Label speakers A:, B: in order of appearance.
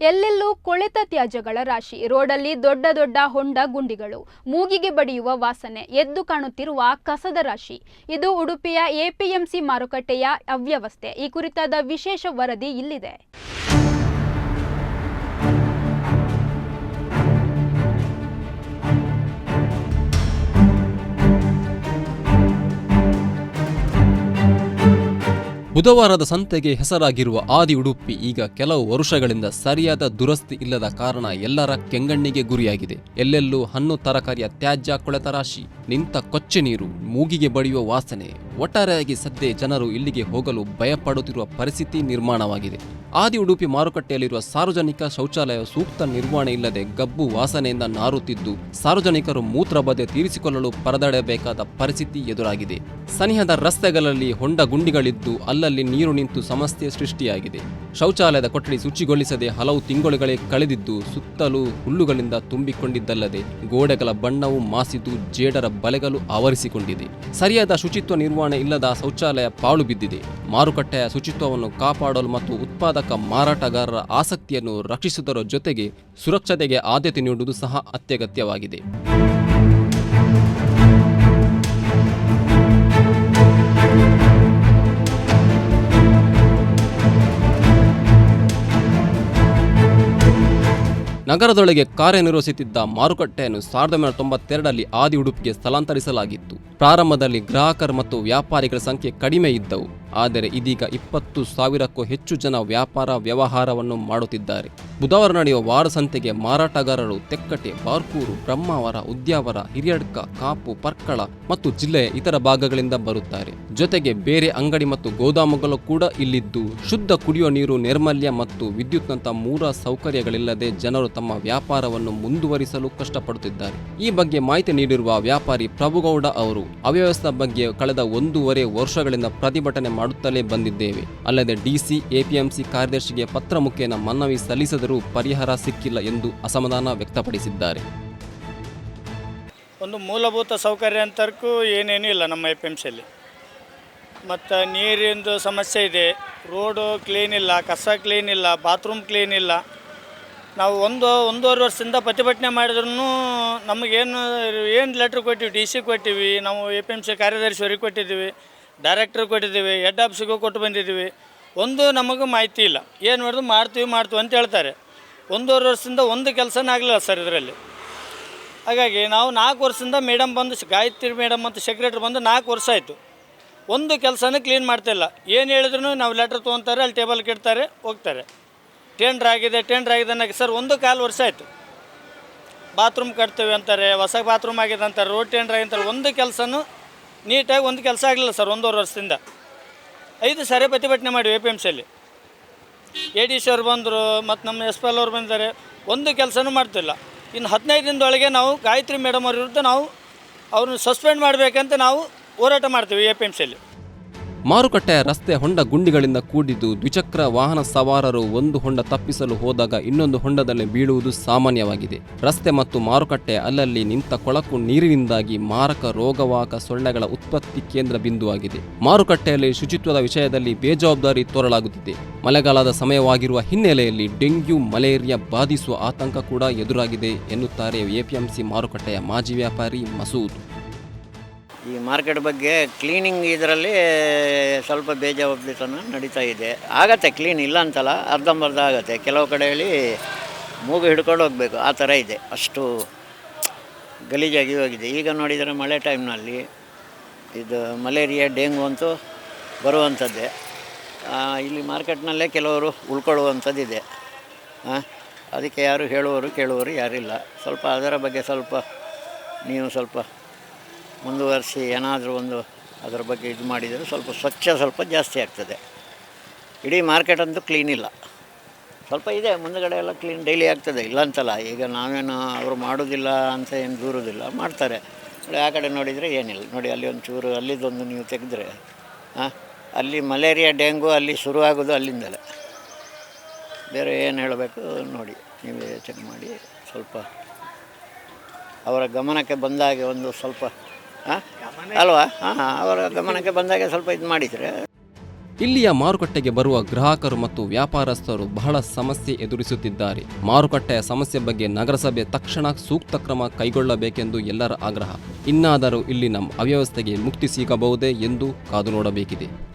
A: ಎಲ್ಲೆಲ್ಲೂ ಕೊಳೆತ ತ್ಯಾಜ್ಯಗಳ ರಾಶಿ. ರೋಡಲ್ಲಿ ದೊಡ್ಡ ದೊಡ್ಡ ಹೊಂಡ ಗುಂಡಿಗಳು. ಮೂಗಿಗೆ ಬಡಿಯುವ ವಾಸನೆ. ಎದ್ದು ಕಾಣುತ್ತಿರುವ ಕಸದ ರಾಶಿ. ಇದು ಉಡುಪಿಯ ಎಪಿಎಂಸಿ ಮಾರುಕಟ್ಟೆಯ ಅವ್ಯವಸ್ಥೆ. ಈ ಕುರಿತಾದ ವಿಶೇಷ ವರದಿ ಇಲ್ಲಿದೆ.
B: ಬುಧವಾರದ ಸಂತೆಗೆ ಹೆಸರಾಗಿರುವ ಆದಿ ಉಡುಪಿ ಈಗ ಕೆಲವು ವರುಷಗಳಿಂದ ಸರಿಯಾದ ದುರಸ್ತಿ ಇಲ್ಲದ ಕಾರಣ ಎಲ್ಲರ ಕೆಂಗಣ್ಣಿಗೆ ಗುರಿಯಾಗಿದೆ. ಎಲ್ಲೆಲ್ಲೂ ಹಣ್ಣು ತರಕಾರಿಯ ತ್ಯಾಜ್ಯ ಕೊಳೆತ ರಾಶಿ, ನಿಂತ ಕೊಚ್ಚೆ ನೀರು, ಮೂಗಿಗೆ ಬಡಿಯುವ ವಾಸನೆ ಒಟ್ಟಾರೆಯಾಗಿ ಸದ್ಯ ಜನರು ಇಲ್ಲಿಗೆ ಹೋಗಲು ಭಯಪಡುತ್ತಿರುವ ಪರಿಸ್ಥಿತಿ ನಿರ್ಮಾಣವಾಗಿದೆ. ಆದಿ ಉಡುಪಿ ಮಾರುಕಟ್ಟೆಯಲ್ಲಿರುವ ಸಾರ್ವಜನಿಕ ಶೌಚಾಲಯ ಸೂಕ್ತ ನಿರ್ವಹಣೆ ಇಲ್ಲದೆ ಗಬ್ಬು ವಾಸನೆಯಿಂದ ನಾರುತ್ತಿದ್ದು, ಸಾರ್ವಜನಿಕರು ಮೂತ್ರಬದೆ ತೀರಿಸಿಕೊಳ್ಳಲು ಪರದಾಡಬೇಕಾದ ಪರಿಸ್ಥಿತಿ ಎದುರಾಗಿದೆ. ಸನಿಹದ ರಸ್ತೆಗಳಲ್ಲಿ ಹೊಂಡ ಗುಂಡಿಗಳಿದ್ದು, ಅಲ್ಲಲ್ಲಿ ನೀರು ನಿಂತು ಸಮಸ್ಯೆ ಸೃಷ್ಟಿಯಾಗಿದೆ. ಶೌಚಾಲಯದ ಕೊಠಡಿ ಶುಚಿಗೊಳಿಸದೆ ಹಲವು ತಿಂಗಳುಗಳೇ ಕಳೆದಿದ್ದು, ಸುತ್ತಲೂ ಹುಲ್ಲುಗಳಿಂದ ತುಂಬಿಕೊಂಡಿದ್ದಲ್ಲದೆ ಗೋಡೆಗಳ ಬಣ್ಣವು ಮಾಸಿದ್ದು, ಜೇಡರ ಬಲೆಗಳು ಆವರಿಸಿಕೊಂಡಿದೆ. ಸರಿಯಾದ ಶುಚಿತ್ವ ನಿರ್ವಹಣೆ ಇಲ್ಲದ ಶೌಚಾಲಯ ಪಾಳು ಬಿದ್ದಿದೆ. ಮಾರುಕಟ್ಟೆಯ ಶುಚಿತ್ವವನ್ನು ಕಾಪಾಡಲು ಮತ್ತು ಉತ್ಪಾದಕ ಮಾರಾಟಗಾರರ ಆಸಕ್ತಿಯನ್ನು ರಕ್ಷಿಸುವುದರ ಜೊತೆಗೆ ಸುರಕ್ಷತೆಗೆ ಆದ್ಯತೆ ನೀಡುವುದು ಸಹ ಅತ್ಯಗತ್ಯವಾಗಿದೆ. ನಗರದೊಳಗೆ ಕಾರ್ಯನಿರ್ವಹಿಸುತ್ತಿದ್ದ ಮಾರುಕಟ್ಟೆಯನ್ನು ಸಾವಿರದ ಒಂಬೈನೂರ ತೊಂಬತ್ತೆರಡರಲ್ಲಿ ಆದಿ ಉಡುಪಿಗೆ ಸ್ಥಳಾಂತರಿಸಲಾಗಿತ್ತು. ಪ್ರಾರಂಭದಲ್ಲಿ ಗ್ರಾಹಕರು ಮತ್ತು ವ್ಯಾಪಾರಿಗಳ ಸಂಖ್ಯೆ ಕಡಿಮೆ ಇದ್ದವು. ಆದರೆ ಇದೀಗ ಇಪ್ಪತ್ತು ಸಾವಿರಕ್ಕೂ ಹೆಚ್ಚು ಜನ ವ್ಯಾಪಾರ ವ್ಯವಹಾರವನ್ನು ಮಾಡುತ್ತಿದ್ದಾರೆ. ಬುಧವಾರ ನಡೆಯುವ ವಾರ ಸಂತೆಗೆ ಮಾರಾಟಗಾರರು ತೆಕ್ಕಟೆ, ಬಾರ್ಕೂರು, ಬ್ರಹ್ಮಾವರ, ಉದ್ಯಾವರ, ಹಿರಿಯಡ್ಕ, ಕಾಪು, ಪರ್ಕಳ ಮತ್ತು ಜಿಲ್ಲೆಯ ಇತರ ಭಾಗಗಳಿಂದ ಬರುತ್ತಾರೆ. ಜೊತೆಗೆ ಬೇರೆ ಅಂಗಡಿ ಮತ್ತು ಗೋದಾಮುಗಳು ಕೂಡ ಇಲ್ಲಿದ್ದು, ಶುದ್ಧ ಕುಡಿಯುವ ನೀರು, ನೈರ್ಮಲ್ಯ ಮತ್ತು ವಿದ್ಯುತ್ನಂತ ಮೂಲ ಸೌಕರ್ಯಗಳಿಲ್ಲದೆ ಜನರು ತಮ್ಮ ವ್ಯಾಪಾರವನ್ನು ಮುಂದುವರಿಸಲು ಕಷ್ಟಪಡುತ್ತಿದ್ದಾರೆ. ಈ ಬಗ್ಗೆ ಮಾಹಿತಿ ನೀಡಿರುವ ವ್ಯಾಪಾರಿ ಪ್ರಭುಗೌಡ ಅವರು, ಅವ್ಯವಸ್ಥೆ ಬಗ್ಗೆ ಕಳೆದ ಒಂದೂವರೆ ವರ್ಷಗಳಿಂದ ಪ್ರತಿಭಟನೆ ಮಾಡುತ್ತಲೇ ಬಂದಿದ್ದೇವೆ. ಅಲ್ಲದೆ ಡಿಸಿ ಎಪಿಎಂಸಿ ಕಾರ್ಯದರ್ಶಿಗೆ ಪತ್ರ ಮುಖೇನ ಮನವಿ ಸಲ್ಲಿಸಿದರೂ ಪರಿಹಾರ ಸಿಕ್ಕಿಲ್ಲ ಎಂದು ಅಸಮಾಧಾನ ವ್ಯಕ್ತಪಡಿಸಿದ್ದಾರೆ.
C: ಒಂದು ಮೂಲಭೂತ ಸೌಕರ್ಯ ಅಂತರ್ಕು ಏನೇನೂ ಇಲ್ಲ ನಮ್ಮ ಎ ಪಿ ಎಂ ಸಿಯಲ್ಲಿ ಮತ್ತು ನೀರಿಂದು ಸಮಸ್ಯೆ ಇದೆ. ರೋಡು ಕ್ಲೀನ್ ಇಲ್ಲ, ಕಸ ಕ್ಲೀನ್ ಇಲ್ಲ, ಬಾತ್ರೂಮ್ ಕ್ಲೀನ್ ಇಲ್ಲ. ನಾವು ಒಂದು, ಒಂದೂವರೆ ವರ್ಷದಿಂದ ಪ್ರತಿಭಟನೆ ಮಾಡಿದ್ರೂ ನಮಗೇನು, ಏನು ಲೆಟ್ರ್ ಕೊಟ್ಟಿವಿ, ಡಿ ಸಿ ಕೊಟ್ಟಿವಿ, ನಾವು ಎ ಪಿ ಎಂ ಸಿ ಕಾರ್ಯದರ್ಶಿಯವರಿಗೆ ಕೊಟ್ಟಿದ್ದೀವಿ. ಡೈರೆಕ್ಟ್ರ್ ಕೊಟ್ಟಿದ್ದೀವಿ, ಹೆಡ್ ಆಫೀಸಿಗೂ ಕೊಟ್ಟು ಬಂದಿದ್ದೀವಿ. ಒಂದು ನಮಗೆ ಮಾಹಿತಿ ಇಲ್ಲ. ಏನು ಮಾಡಿದ್ರು ಮಾಡ್ತೀವಿ ಮಾಡ್ತೀವಿ ಅಂತ ಹೇಳ್ತಾರೆ. ಒಂದೂವರೆ ವರ್ಷದಿಂದ ಒಂದು ಕೆಲಸನೇ ಆಗಲಿಲ್ಲ ಸರ್ ಇದರಲ್ಲಿ. ಹಾಗಾಗಿ ನಾವು ನಾಲ್ಕು ವರ್ಷದಿಂದ ಮೇಡಮ್ ಬಂದು, ಗಾಯತ್ರಿ ಮೇಡಮ್ ಮತ್ತು ಸೆಕ್ರೆಟ್ರಿ ಬಂದು ನಾಲ್ಕು ವರ್ಷ ಆಯಿತು. ಒಂದು ಕೆಲಸನೂ ಕ್ಲೀನ್ ಮಾಡ್ತಿಲ್ಲ ಏನು ಹೇಳಿದ್ರು ನಾವು ಲೆಟ್ರ್ ತೊಗೊತಾರೆ, ಅಲ್ಲಿ ಟೇಬಲ್ ಇಡ್ತಾರೆ ಹೋಗ್ತಾರೆ. ಟೆಂಡ್ರ್ ಆಗಿದೆ ಟೆಂಡ್ರ್ ಆಗಿದೆ ಅನ್ನೋಕೆ ಸರ್ ಒಂದು ಕಾಲು ವರ್ಷ ಆಯಿತು. ಬಾತ್ರೂಮ್ ಕಟ್ತೇವೆ ಅಂತಾರೆ, ಹೊಸ ಬಾತ್ರೂಮ್ ಆಗಿದೆ ಅಂತಾರೆ, ರೋಡ್ ಟೆಂಡ್ರ್ ಆಗಿ ಅಂತಾರೆ, ಒಂದು ಕೆಲಸನೂ ನೀಟಾಗಿ ಒಂದು ಕೆಲಸ ಆಗಲಿಲ್ಲ ಸರ್, ಒಂದೂವರೆ ವರ್ಷದಿಂದ. ಐದು ಸಾರಿ ಪ್ರತಿಭಟನೆ ಮಾಡಿ ಎ ಪಿ ಎಂ ಸಿಯಲ್ಲಿ ಎ ಡಿ ಸಿ ಅವ್ರು ಬಂದರು, ಮತ್ತು ನಮ್ಮ ಎಸ್ ಪಿ ಎಲ್ ಅವ್ರು ಬಂದಿದ್ದಾರೆ. ಒಂದು ಕೆಲಸನೂ ಮಾಡ್ತಿಲ್ಲ. ಇನ್ನು ಹದಿನೈದು ದಿನದೊಳಗೆ ನಾವು ಗಾಯತ್ರಿ ಮೇಡಮ್ ಅವ್ರ ವಿರುದ್ಧ ನಾವು ಅವ್ರನ್ನ ಸಸ್ಪೆಂಡ್ ಮಾಡಬೇಕಂತ ನಾವು ಹೋರಾಟ ಮಾಡ್ತೀವಿ ಎ ಪಿ ಎಂ ಸಿಯಲ್ಲಿ
B: ಮಾರುಕಟ್ಟೆಯ ರಸ್ತೆ ಹೊಂಡ ಗುಂಡಿಗಳಿಂದ ಕೂಡಿದ್ದು ದ್ವಿಚಕ್ರ ವಾಹನ ಸವಾರರು ಒಂದು ಹೊಂಡ ತಪ್ಪಿಸಲು ಹೋದಾಗ ಇನ್ನೊಂದು ಹೊಂಡದಲ್ಲಿ ಬೀಳುವುದು ಸಾಮಾನ್ಯವಾಗಿದೆ. ರಸ್ತೆ ಮತ್ತು ಮಾರುಕಟ್ಟೆ ಅಲ್ಲಲ್ಲಿ ನಿಂತ ಕೊಳಕು ನೀರಿನಿಂದಾಗಿ ಮಾರಕ ರೋಗವಾಹಕ ಸೊಳ್ಳೆಗಳ ಉತ್ಪತ್ತಿ ಕೇಂದ್ರ ಬಿಂದುವಾಗಿದೆ. ಮಾರುಕಟ್ಟೆಯಲ್ಲಿ ಶುಚಿತ್ವದ ವಿಷಯದಲ್ಲಿ ಬೇಜವಾಬ್ದಾರಿ ತೋರಲಾಗುತ್ತಿದೆ. ಮಳೆಗಾಲದ ಸಮಯವಾಗಿರುವ ಹಿನ್ನೆಲೆಯಲ್ಲಿ ಡೆಂಗ್ಯೂ, ಮಲೇರಿಯಾ ಬಾಧಿಸುವ ಆತಂಕ ಕೂಡ ಎದುರಾಗಿದೆ ಎನ್ನುತ್ತಾರೆ ಎಪಿಎಂಸಿ ಮಾರುಕಟ್ಟೆಯ ಮಾಜಿ ವ್ಯಾಪಾರಿ ಮಸೂದ್.
D: ಈ ಮಾರ್ಕೆಟ್ ಬಗ್ಗೆ ಕ್ಲೀನಿಂಗ್ ಇದರಲ್ಲಿ ಸ್ವಲ್ಪ ಬೇಜವಾಬ್ದಾರಿತನ ನಡೀತಾ ಇದೆ. ಆಗತ್ತೆ, ಕ್ಲೀನ್ ಇಲ್ಲ ಅಂತಲ್ಲ, ಅರ್ಧಂಬರ್ಧ ಆಗತ್ತೆ. ಕೆಲವು ಕಡೆಯಲ್ಲಿ ಮೂಗು ಹಿಡ್ಕೊಂಡು ಹೋಗಬೇಕು. ಆ ಥರ ಇದೆ. ಅಷ್ಟು ಗಲೀಜಾಗಿ ಹೋಗಿದೆ. ಈಗ ನೋಡಿದರೆ ಮಳೆ ಟೈಮ್ನಲ್ಲಿ ಇದು ಮಲೇರಿಯಾ, ಡೆಂಗು ಅಂತೂ ಬರುವಂಥದ್ದೇ. ಇಲ್ಲಿ ಮಾರ್ಕೆಟ್ನಲ್ಲೇ ಕೆಲವರು ಉಳ್ಕೊಳ್ಳುವಂಥದ್ದಿದೆ. ಅದಕ್ಕೆ ಯಾರು ಹೇಳುವರು ಕೇಳುವರು ಯಾರಿಲ್ಲ. ಸ್ವಲ್ಪ ಅದರ ಬಗ್ಗೆ ಸ್ವಲ್ಪ ನೀವು ಸ್ವಲ್ಪ ಮುಂದುವರಿಸಿ ಏನಾದರೂ ಒಂದು ಅದರ ಬಗ್ಗೆ ಇದು ಮಾಡಿದರೆ ಸ್ವಲ್ಪ ಸ್ವಚ್ಛ ಸ್ವಲ್ಪ ಜಾಸ್ತಿ ಆಗ್ತದೆ. ಇಡೀ ಮಾರ್ಕೆಟ್ ಅಂತೂ ಕ್ಲೀನ್ ಇಲ್ಲ. ಸ್ವಲ್ಪ ಇದೆ, ಮುಂದುಗಡೆ ಎಲ್ಲ ಕ್ಲೀನ್ ಡೈಲಿ ಆಗ್ತದೆ. ಇಲ್ಲ ಅಂತಲ್ಲ ಈಗ ನಾವೇನು ಅವರು ಮಾಡೋದಿಲ್ಲ ಅಂತ ಏನು ದೂರೋದಿಲ್ಲ, ಮಾಡ್ತಾರೆ. ಆ ಕಡೆ ನೋಡಿದರೆ ಏನಿಲ್ಲ. ನೋಡಿ, ಅಲ್ಲಿ ಒಂದು ಚೂರು ಅಲ್ಲಿದ್ದೊಂದು ನೀವು ತೆಗೆದ್ರೆ ಹಾಂ ಅಲ್ಲಿ ಮಲೇರಿಯಾ, ಡೆಂಗು, ಅಲ್ಲಿ ಶುರು ಆಗೋದು ಅಲ್ಲಿಂದಲೇ. ಬೇರೆ ಏನು ಹೇಳಬೇಕು ನೋಡಿ, ನೀವೇ ಚೆಕ್ ಮಾಡಿ ಸ್ವಲ್ಪ ಅವರ ಗಮನಕ್ಕೆ ಬಂದಾಗೆ ಒಂದು ಸ್ವಲ್ಪ ಅಲ್ವಾ? ಅವರ ಗಮನಕ್ಕೆ ಬಂದಾಗ ಸ್ವಲ್ಪ ಇದು ಮಾಡಿದರೆ.
B: ಇಲ್ಲಿಯ ಮಾರುಕಟ್ಟೆಗೆ ಬರುವ ಗ್ರಾಹಕರು ಮತ್ತು ವ್ಯಾಪಾರಸ್ಥರು ಬಹಳ ಸಮಸ್ಯೆ ಎದುರಿಸುತ್ತಿದ್ದಾರೆ. ಮಾರುಕಟ್ಟೆಯ ಸಮಸ್ಯೆ ಬಗ್ಗೆ ನಗರಸಭೆ ತಕ್ಷಣ ಸೂಕ್ತ ಕ್ರಮ ಕೈಗೊಳ್ಳಬೇಕೆಂದು ಎಲ್ಲರ ಆಗ್ರಹ. ಇನ್ನಾದರೂ ಇಲ್ಲಿನ ಅವ್ಯವಸ್ಥೆಗೆ ಮುಕ್ತಿ ಸಿಗಬಹುದೇ ಎಂದು ಕಾದು ನೋಡಬೇಕಿದೆ.